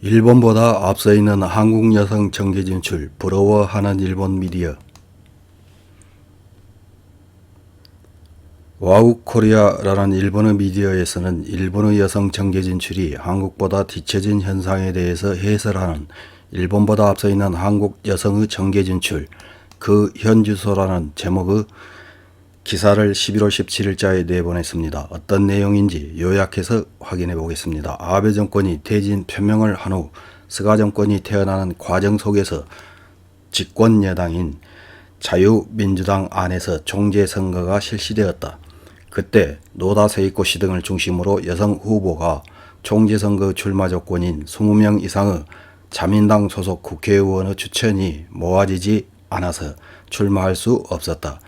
일본보다 앞서 있는 한국 여성 정계 진출 부러워하는 일본 미디어. 와우 코리아라는 일본어 미디어에서는 일본의 여성 정계 진출이 한국보다 뒤처진 현상에 대해서 해설하는 일본보다 앞서 있는 한국 여성의 정계 진출 그 현주소라는 제목의 기사를 11월 17일자에 내보냈습니다. 어떤 내용인지 요약해서 확인해 보겠습니다. 아베 정권이 퇴진 표명을 한 후 스가 정권이 태어나는 과정 속에서 집권 여당인 자유민주당 안에서 총재 선거가 실시되었다. 그때 노다 세이코시 등을 중심으로 여성 후보가 총재 선거 출마 조건인 20명 이상의 자민당 소속 국회의원의 추천이 모아지지 않아서 출마할 수 없었다.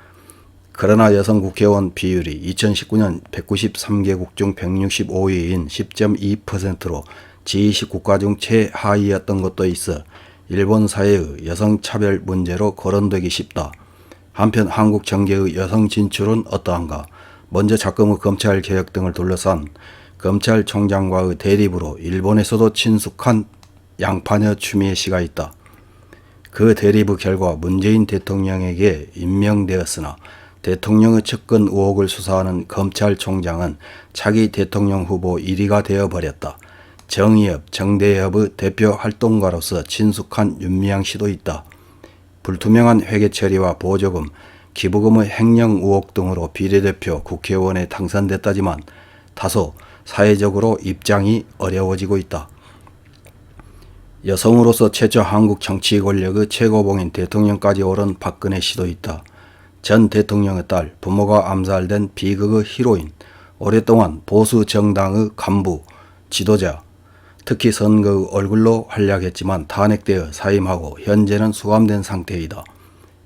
그러나 여성 국회의원 비율이 2019년 193개국 중 165위인 10.2%로 G20 국가 중 최하위였던 것도 있어 일본 사회의 여성 차별 문제로 거론되기 쉽다. 한편 한국 정계의 여성 진출은 어떠한가? 먼저 작금의 검찰 개혁 등을 둘러싼 검찰총장과의 대립으로 일본에서도 친숙한 양파녀 추미애 씨가 있다. 그 대립의 결과 문재인 대통령에게 임명되었으나 대통령의 측근 의혹을 수사하는 검찰총장은 차기 대통령 후보 1위가 되어버렸다. 정의협, 정대협의 대표 활동가로서 친숙한 윤미향 씨도 있다. 불투명한 회계 처리와 보조금, 기부금의 횡령 의혹 등으로 비례대표 국회의원에 당선됐다지만 다소 사회적으로 입장이 어려워지고 있다. 여성으로서 최초 한국 정치 권력의 최고봉인 대통령까지 오른 박근혜 씨도 있다. 전 대통령의 딸, 부모가 암살된 비극의 히로인, 오랫동안 보수 정당의 간부, 지도자, 특히 선거의 얼굴로 활약했지만 탄핵되어 사임하고 현재는 수감된 상태이다.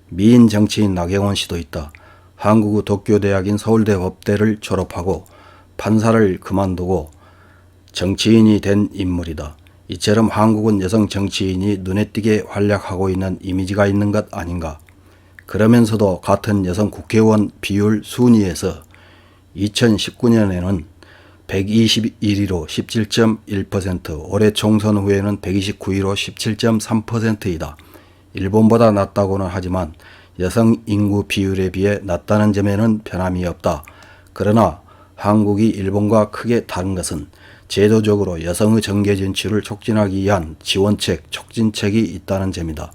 미인 정치인 나경원 씨도 있다. 한국의 도쿄대학인 서울대 법대를 졸업하고 판사를 그만두고 정치인이 된 인물이다. 이처럼 한국은 여성 정치인이 눈에 띄게 활약하고 있는 이미지가 있는 것 아닌가. 그러면서도 같은 여성 국회의원 비율 순위에서 2019년에는 121위로 17.1%, 올해 총선 후에는 129위로 17.3%이다. 일본보다 낮다고는 하지만 여성 인구 비율에 비해 낮다는 점에는 변함이 없다. 그러나 한국이 일본과 크게 다른 것은 제도적으로 여성의 정계 진출을 촉진하기 위한 지원책, 촉진책이 있다는 점이다.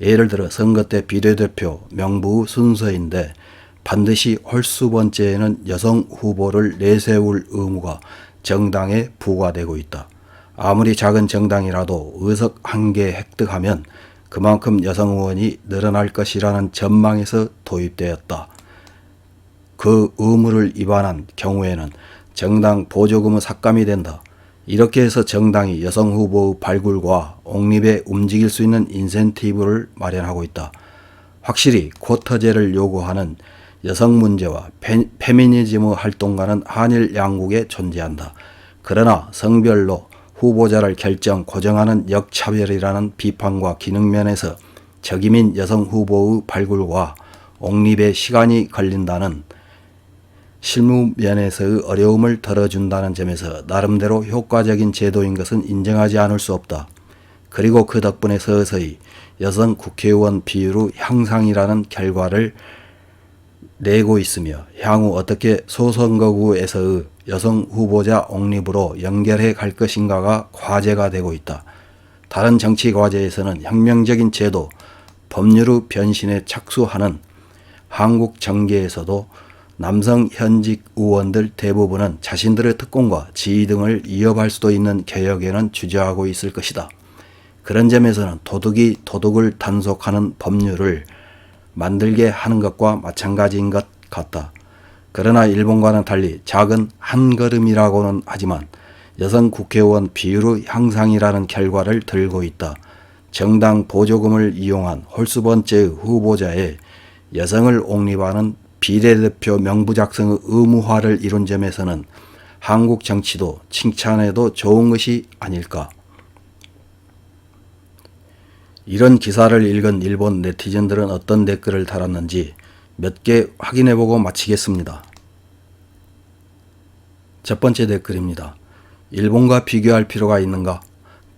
예를 들어 선거 때 비례대표 명부 순서인데 반드시 홀수 번째에는 여성 후보를 내세울 의무가 정당에 부과되고 있다. 아무리 작은 정당이라도 의석 한 개 획득하면 그만큼 여성 의원이 늘어날 것이라는 전망에서 도입되었다. 그 의무를 위반한 경우에는 정당 보조금의 삭감이 된다. 이렇게 해서 정당이 여성 후보의 발굴과 옹립에 움직일 수 있는 인센티브를 마련하고 있다. 확실히 쿼터제를 요구하는 여성 문제와 페, 페미니즘의 활동가는 한일 양국에 존재한다. 그러나 성별로 후보자를 결정 고정하는 역차별이라는 비판과 기능 면에서 적임인 여성 후보의 발굴과 옹립에 시간이 걸린다는 실무 면에서의 어려움을 덜어준다는 점에서 나름대로 효과적인 제도인 것은 인정하지 않을 수 없다. 그리고 그 덕분에 서서히 여성 국회의원 비율의 향상이라는 결과를 내고 있으며 향후 어떻게 소선거구에서의 여성 후보자 옹립으로 연결해 갈 것인가가 과제가 되고 있다. 다른 정치 과제에서는 혁명적인 제도, 법률의 변신에 착수하는 한국 정계에서도 남성 현직 의원들 대부분은 자신들의 특권과 지위 등을 이어갈 수도 있는 개혁에는 주저하고 있을 것이다. 그런 점에서는 도둑이 도둑을 단속하는 법률을 만들게 하는 것과 마찬가지인 것 같다. 그러나 일본과는 달리 작은 한 걸음이라고는 하지만 여성 국회의원 비율의 향상이라는 결과를 들고 있다. 정당 보조금을 이용한 홀수 번째 후보자의 여성을 옹립하는 비례대표 명부 작성의 의무화를 이룬 점에서는 한국 정치도 칭찬해도 좋은 것이 아닐까. 이런 기사를 읽은 일본 네티즌들은 어떤 댓글을 달았는지 몇 개 확인해보고 마치겠습니다. 첫 번째 댓글입니다. 일본과 비교할 필요가 있는가?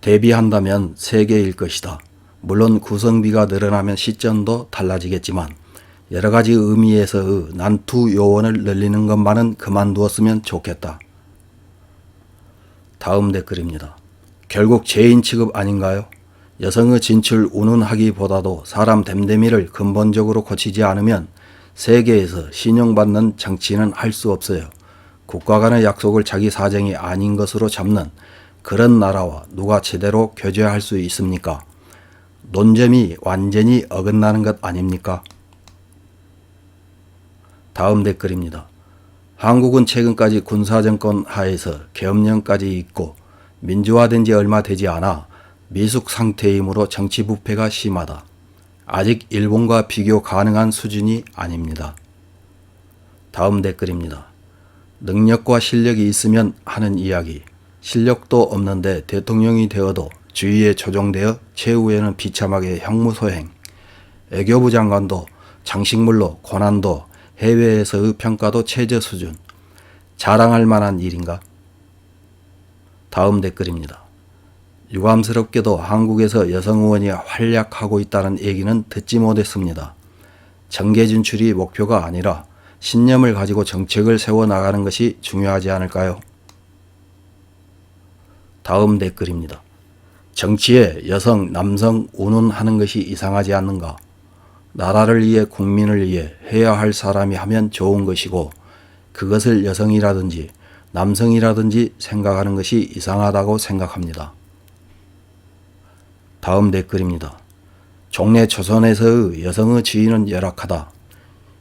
대비한다면 세계일 것이다. 물론 구성비가 늘어나면 시점도 달라지겠지만 여러 가지 의미에서의 난투 요원을 늘리는 것만은 그만두었으면 좋겠다. 다음 댓글입니다. 결국 죄인 취급 아닌가요? 여성의 진출 운운하기보다도 사람 댐댐이를 근본적으로 고치지 않으면 세계에서 신용받는 정치는 할 수 없어요. 국가 간의 약속을 자기 사정이 아닌 것으로 잡는 그런 나라와 누가 제대로 교제할 수 있습니까? 논점이 완전히 어긋나는 것 아닙니까? 다음 댓글입니다. 한국은 최근까지 군사정권 하에서 계엄령까지 있고 민주화된 지 얼마 되지 않아 미숙 상태이므로 정치 부패가 심하다. 아직 일본과 비교 가능한 수준이 아닙니다. 다음 댓글입니다. 능력과 실력이 있으면 하는 이야기. 실력도 없는데 대통령이 되어도 주위에 조종되어 최후에는 비참하게 형무소행. 애교부 장관도 장식물로 고난도 해외에서의 평가도 최저 수준. 자랑할 만한 일인가? 다음 댓글입니다. 유감스럽게도 한국에서 여성 의원이 활약하고 있다는 얘기는 듣지 못했습니다. 정계 진출이 목표가 아니라 신념을 가지고 정책을 세워 나가는 것이 중요하지 않을까요? 다음 댓글입니다. 정치에 여성, 남성 운운하는 것이 이상하지 않는가? 나라를 위해 국민을 위해 해야 할 사람이 하면 좋은 것이고 그것을 여성이라든지 남성이라든지 생각하는 것이 이상하다고 생각합니다. 다음 댓글입니다. 종래 조선에서의 여성의 지위는 열악하다.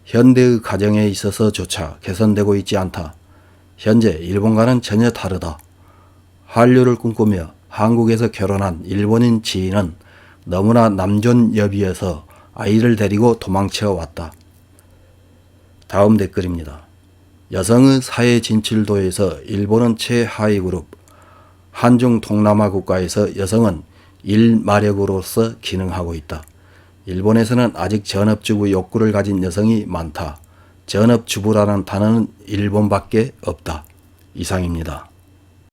현대의 가정에 있어서조차 개선되고 있지 않다. 현재 일본과는 전혀 다르다. 한류를 꿈꾸며 한국에서 결혼한 일본인 지인은 너무나 남존여비여서 아이를 데리고 도망쳐 왔다. 다음 댓글입니다. 여성의 사회 진출도에서 일본은 최하위 그룹, 한중 동남아 국가에서 여성은 일마력으로서 기능하고 있다. 일본에서는 아직 전업주부 욕구를 가진 여성이 많다. 전업주부라는 단어는 일본밖에 없다. 이상입니다.